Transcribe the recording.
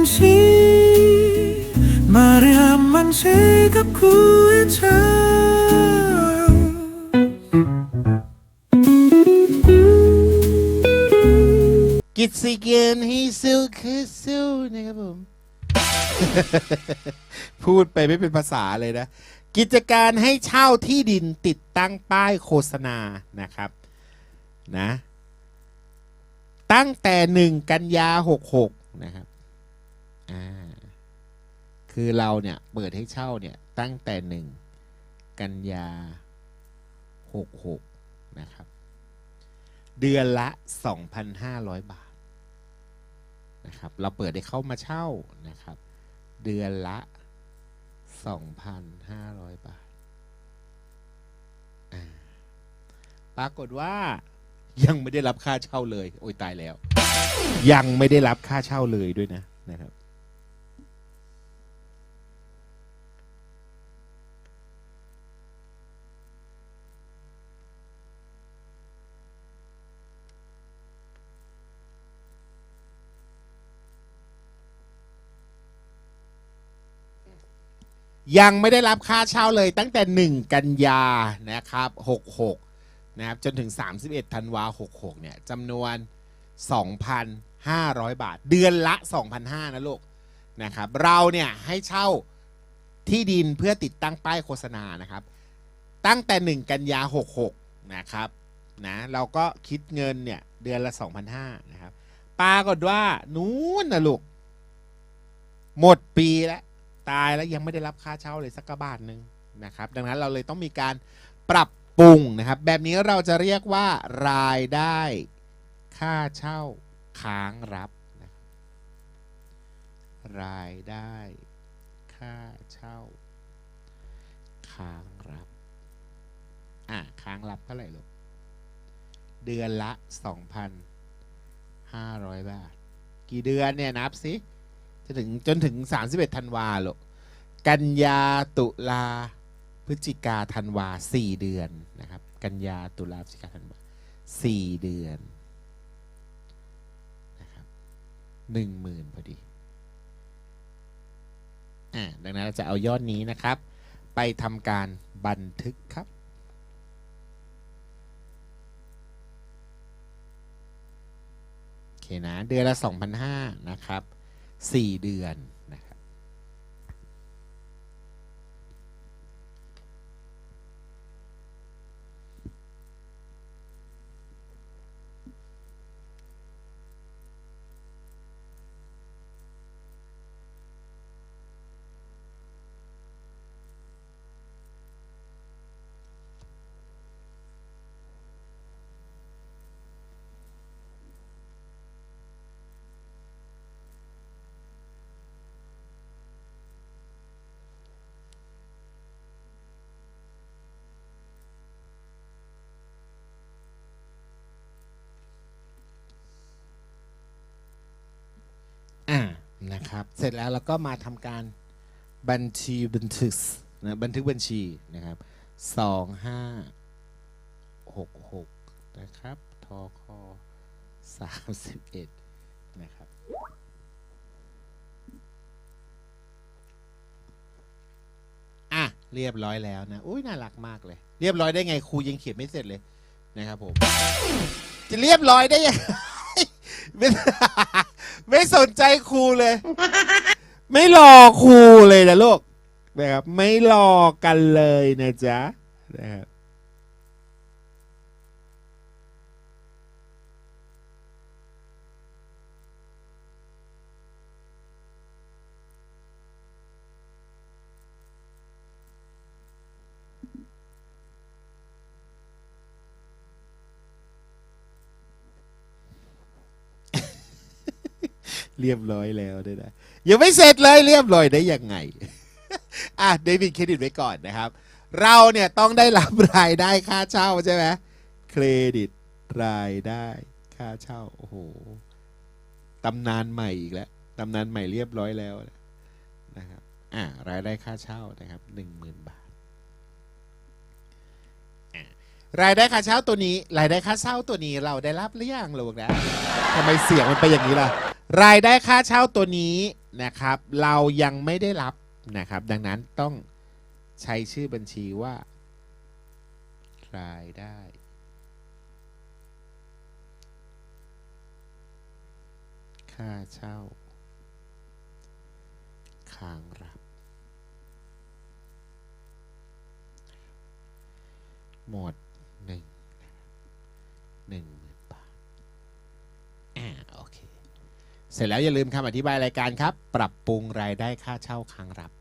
없이 말이 한 방씩 구해줘 음. กิจสิเกียนให้สู้คือสู้นะครับผม พูดไปไม่เป็นภาษาเลยนะ กิจการให้เช่าที่ดินติดตั้งป้ายโฆษณานะครับนะ ตั้งแต่หนึ่งกันยาหกหกนะครับ อ่าคือเราเนี่ยเปิดให้เช่าเนี่ยตั้งแต่หนึ่งกันยาหกหกนะครับ เดือนละ 2,500 บาทนะครับเราเปิดให้เข้ามาเช่านะครับ เดือนละ 2,500 บาทอ่าปรากฏว่ายังไม่ได้รับค่าเช่าเลย โอ้ยตายแล้ว ยังไม่ได้รับค่าเช่าเลยด้วยนะนะครับ ยังไม่ได้รับค่าเช่าเลยตั้งแต่ 1 กันยานะครับ 66 นะครับ จนถึง 31ธันวา66 เนี่ยจำนวน 2,500 บาท เดือนละ 2,500 นะลูกนะครับ เราเนี่ยให้เช่าที่ดินเพื่อติดตั้งป้ายโฆษณานะครับ ตั้งแต่ 1 กันยา 66 นะครับนะเราก็คิดเงินเนี่ยเดือนละ 2,500 นะครับปรากฏว่า นู้นนะลูก หมดปีแล้ว ตายแล้วยังไม่ได้รับค่าเช่าเลยสักบาทหนึ่งนะครับ ดังนั้นเราเลยต้องมีการปรับปรุงนะครับ แบบนี้เราจะเรียกว่ารายได้ค่าเช่าค้างรับนะครับรายได้ค่าเช่าค้างรับอะค้างรับเท่าไหร่ลูกเดือนละ 2,500 บาท กี่เดือนเนี่ยนับสิ จะถึงจนถึง 31ธันวาหรอกกันยาตุลาพฤศจิกาธันวาสี่เดือนนะครับ กันยาตุลาพฤศจิกาธันวาสี่เดือนนะครับหนึ่งหมื่นพอดีอ่าดังนั้นเราจะเอายอดนี้นะครับ ไปทำการบันทึกครับโอเคนะ เดือนละ 2,500 นะครับ สี่เดือนนะครับ อ่า นะครับ เสร็จแล้วเราก็มาทำการบัญชีบันทึกนะบันทึกบัญชีนะครับสองห้าหกหกนะครับทอคอสามสิบเอ็ดนะครับอะเรียบร้อยแล้วนะอุ้ยน่ารักมากเลย เรียบร้อยได้ไงครูยังเขียนไม่เสร็จเลยนะครับผม จะเรียบร้อยได้ยัง ไม่ไม่สนใจครูเลย ไม่รอครูเลยนะลูกนะครับ ไม่รอกันเลยนะจ๊ะนะครับ เรียบร้อยแล้วด้วยนะยังไม่เสร็จเลยเรียบร้อยได้ยังไง อะเดวิดเครดิตไว้ก่อนนะครับ เราเนี่ยต้องได้รับรายได้ค่าเช่าใช่ไหมเครดิตรายได้ค่าเช่าโอ้โหตำนานใหม่อีกแล้วตำนานใหม่เรียบร้อยแล้วนะครับอ่ารายได้ค่าเช่านะครับหนึ่งหมื่นบาทรายได้ค่าเช่าตัวนี้ รายได้ค่าเช่าตัวนี้เราได้รับหรือยังลูกนะทำไมเสียงมันไปอย่างนี้ล่ะ รายได้ค่าเช่าตัวนี้นะครับ เรายังไม่ได้รับนะครับ ดังนั้นต้องใช้ชื่อบัญชีว่า รายได้ ค่าเช่าค้างรับ หมวดหนึ่งหนึ่งหมื่นบาท อ่า โอเค เสร็จแล้วอย่าลืมคำอธิบายรายการครับ ปรับปรุงรายได้ค่าเช่าค้างรับ